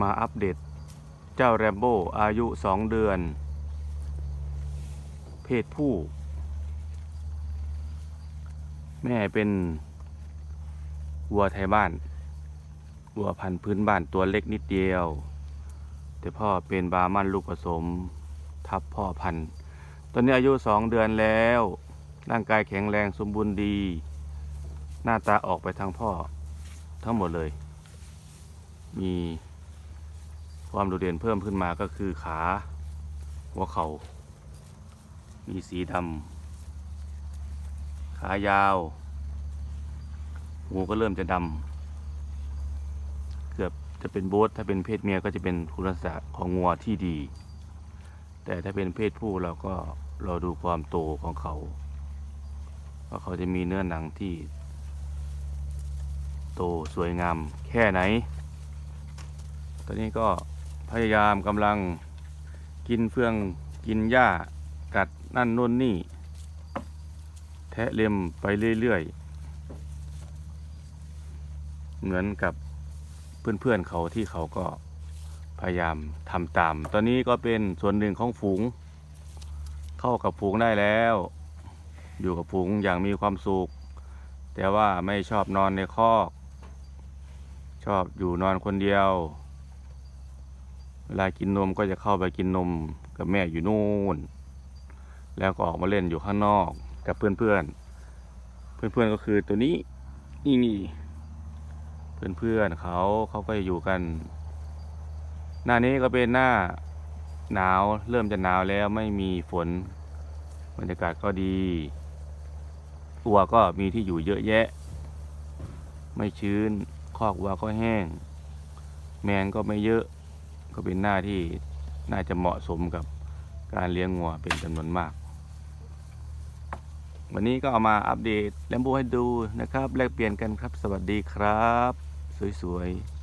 มาอัปเดต เจ้าแรมโบ้อายุสองเดือน เพศผู้ แม่เป็นวัวไทยบ้าน วัวพันธุ์พื้นบ้านตัวเล็กนิดเดียว แต่พ่อเป็นบามันลูกผสม ทับพ่อพันธุ์ตอนนี้อายุสองเดือนแล้ว ร่างกายแข็งแรงสมบูรณ์ดี หน้าตาออกไปทางพ่อทั้งหมดเลย มี ความโดดเด่นเพิ่มขึ้นมาก็คือขาหัวเขา่ามีสีดำขายาว หูก็เริ่มจะดำเกือบจะเป็นโบทถ้าเป็นเพศเมียก็จะเป็นคุณลักษณะของงัวที่ดี แต่ถ้าเป็นเพศผู้เราก็เราดูความโตของเขาว่าเขาจะมีเนื้อหนังที่ โตสวยงามแค่ไหน ตอนนี้ก็ พยายามกำลังกินเฟืองกินหญ้ากัดนั่นนู่นนี่ แทะเล็มไปเรื่อยๆ เหมือนกับเพื่อนๆเขาที่เขาก็พยายามทำตาม ตอนนี้ก็เป็นส่วนหนึ่งของฝูง เข้ากับฝูงได้แล้ว อยู่กับฝูงอย่างมีความสุข แต่ว่าไม่ชอบนอนในคอก ชอบอยู่นอนคนเดียว เวลากินนมก็จะเข้าไปกินนมกับแม่อยู่นู่น แล้วก็ออกมาเล่นอยู่ข้างนอกกับเพื่อนๆเพื่อนๆก็คือตัวนี้นี่นี่เพื่อนๆเขาเขาก็อยู่กัน หน้านี้ก็เป็นหน้าหนาวเริ่มจะหนาวแล้วไม่มีฝนบรรยากาศก็ดีวัวก็มีที่อยู่เยอะแยะ ไม่ชื้น คอกวัวก็แห้ง แมงก็ไม่เยอะ ก็เป็นหน้าที่น่าจะเหมาะสมกับการเลี้ยงวัวเป็นจำนวนมาก วันนี้ก็เอามาอัปเดตแลมโบให้ดูนะครับ แลกเปลี่ยนกันครับ สวัสดีครับ สวยๆ